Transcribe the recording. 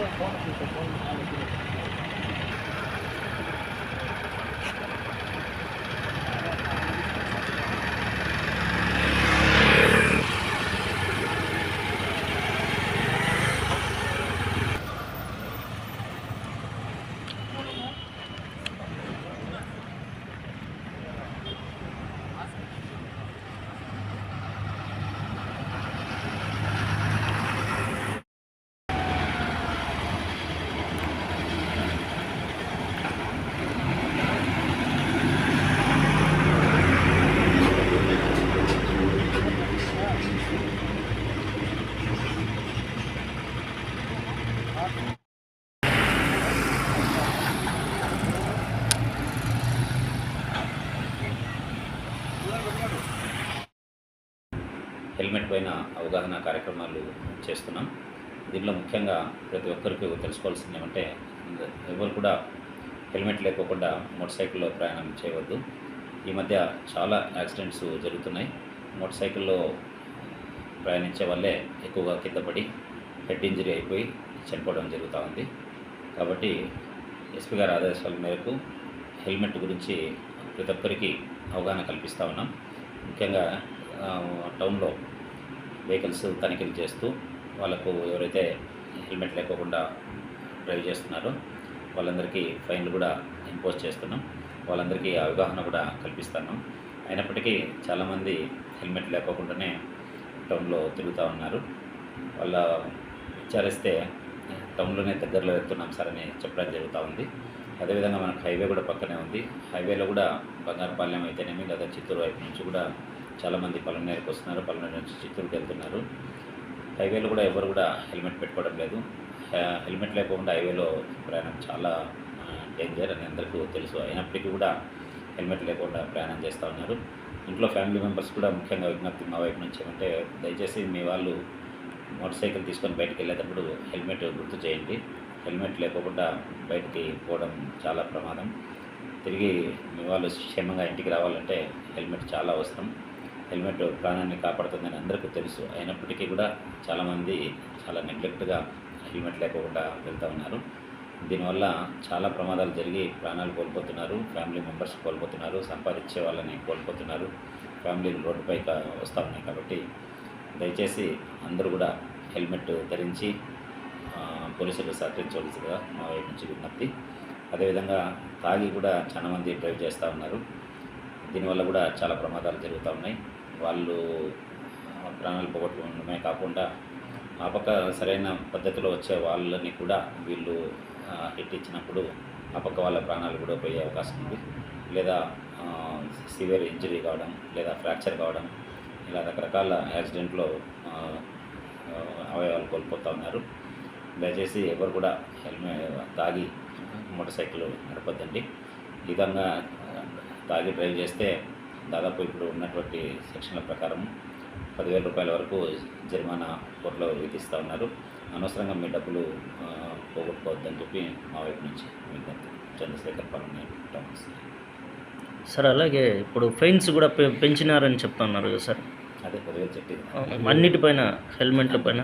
important part of the performance management. Helmet పైన అవగాహన కార్యక్రమాలు చేస్తున్నాం. దీనిలో ముఖ్యంగా ప్రతి ఒక్కరికి తెలుసుకోవాల్సింది ఏమంటే ఎవరు కూడా హెల్మెట్ లేకోకుండా మోటార్ సైకిల్లో ప్రయాణం చేయవద్దు. ఈ మధ్య చాలా యాక్సిడెంట్స్ జరుగుతున్నాయి. మోటార్ సైకిల్లో ప్రయాణించే వాళ్ళే ఎక్కువగా కింద పడి హెడ్ ఇంజరీ అయిపోయి చనిపోవడం జరుగుతూ ఉంది. కాబట్టి ఎస్పీ గారి ఆదేశాల మేరకు హెల్మెట్ గురించి ప్రతి ఒక్కరికి అవగాహన కల్పిస్తూ ఉన్నాం. ముఖ్యంగా టౌన్లో వెహికల్స్ తనిఖీలు చేస్తూ వాళ్ళకు ఎవరైతే హెల్మెట్ లేకోకుండా డ్రైవ్ చేస్తున్నారో వాళ్ళందరికీ ఫైన్లు కూడా ఇంపోజ్ చేస్తున్నాం. వాళ్ళందరికీ అవగాహన కూడా కల్పిస్తున్నాం. అయినప్పటికీ చాలామంది హెల్మెట్ లేకోకుండానే టౌన్లో తిరుగుతూ ఉన్నారు. వాళ్ళ విచారిస్తే టౌన్లోనే దగ్గరలో వెళ్తున్నాం సార్ అని చెప్పడం జరుగుతూ ఉంది. అదేవిధంగా మనకు హైవే కూడా పక్కనే ఉంది. హైవేలో కూడా బంగారపాలెం అయితేనేమి లేదా చిత్తూరు వైపు నుంచి కూడా చాలామంది పలమనేరుకు వస్తున్నారు. పలమనేరు నుంచి చిత్తూరుకి వెళ్తున్నారు. హైవేలో కూడా ఎవరు కూడా హెల్మెట్ పెట్టుకోవడం లేదు. హెల్మెట్ లేకుండా హైవేలో ప్రయాణం చాలా డేంజర్ అని అందరికీ తెలుసు. అయినప్పటికీ కూడా హెల్మెట్ లేకుండా ప్రయాణం చేస్తూ ఉన్నారు. ఇంట్లో ఫ్యామిలీ మెంబర్స్ కూడా ముఖ్యంగా విజ్ఞప్తి మా వైపు నుంచి ఏమంటే దయచేసి మీ వాళ్ళు మోటార్ సైకిల్ తీసుకొని బయటకు వెళ్ళేటప్పుడు హెల్మెట్ గుర్తు చేయండి. హెల్మెట్ లేకుండా బయటికి పోవడం చాలా ప్రమాదం. తిరిగి మీ వాళ్ళు క్షేమంగా ఇంటికి రావాలంటే హెల్మెట్ చాలా అవసరం. హెల్మెట్ ప్రాణాన్ని కాపాడుతుందని అందరికీ తెలుసు. అయినప్పటికీ కూడా చాలామంది చాలా నెగ్లెక్ట్గా హెల్మెట్ లేకుండా వెళ్తూ ఉన్నారు. దీనివల్ల చాలా ప్రమాదాలు జరిగి ప్రాణాలు కోల్పోతున్నారు. ఫ్యామిలీ మెంబర్స్ కోల్పోతున్నారు. సంపాదించే వాళ్ళని కోల్పోతున్నారు. ఫ్యామిలీలు రోడ్డుపై వస్తూ ఉన్నాయి కాబట్టి దయచేసి అందరూ కూడా హెల్మెట్ ధరించి పోలీసులు సహకరించవలసిందిగా మా వైపు నుంచి విజ్ఞప్తి. అదేవిధంగా తాగి కూడా చాలామంది డ్రైవ్ చేస్తూ ఉన్నారు. దీనివల్ల కూడా చాలా ప్రమాదాలు జరుగుతూ ఉన్నాయి. వాళ్ళు ప్రాణాలు పోగొట్టుకోవడమే కాకుండా ఆ పక్క సరైన పద్ధతిలో వచ్చే వాళ్ళని కూడా వీళ్ళు హిట్ ఇచ్చినప్పుడు ఆ పక్క వాళ్ళ ప్రాణాలు కూడా పోయే అవకాశం ఉంది. లేదా సివియర్ ఇంజరీ కావడం లేదా ఫ్రాక్చర్ కావడం ఇలా రకరకాల యాక్సిడెంట్లో అవయవాలు కోల్పోతూ ఉన్నారు. దయచేసి ఎవరు కూడా హెల్మెట్ తాగి మోటార్ సైకిల్ నడపద్దండి. ఈ విధంగా తాగి డ్రైవ్ చేస్తే దాదాపు ఇప్పుడు ఉన్నటువంటి సెక్షన్ల ప్రకారం పదివేల రూపాయల వరకు జరిమానా కోర్టులో విధిస్తూ ఉన్నారు. అనవసరంగా మీ డబ్బులు పోగొట్టుకోవద్దని చెప్పి మా వైపు నుంచి విజ్ఞప్తి. చంద్రశేఖర్ పల్లని థామస్ సార్ అలాగే ఇప్పుడు ఫైన్స్ కూడా పె- పెంచినారని చెప్తున్నారు కదా సార్. పదివేలు చెప్పింది అన్నిటిపైన హెల్మెట్ల పైన.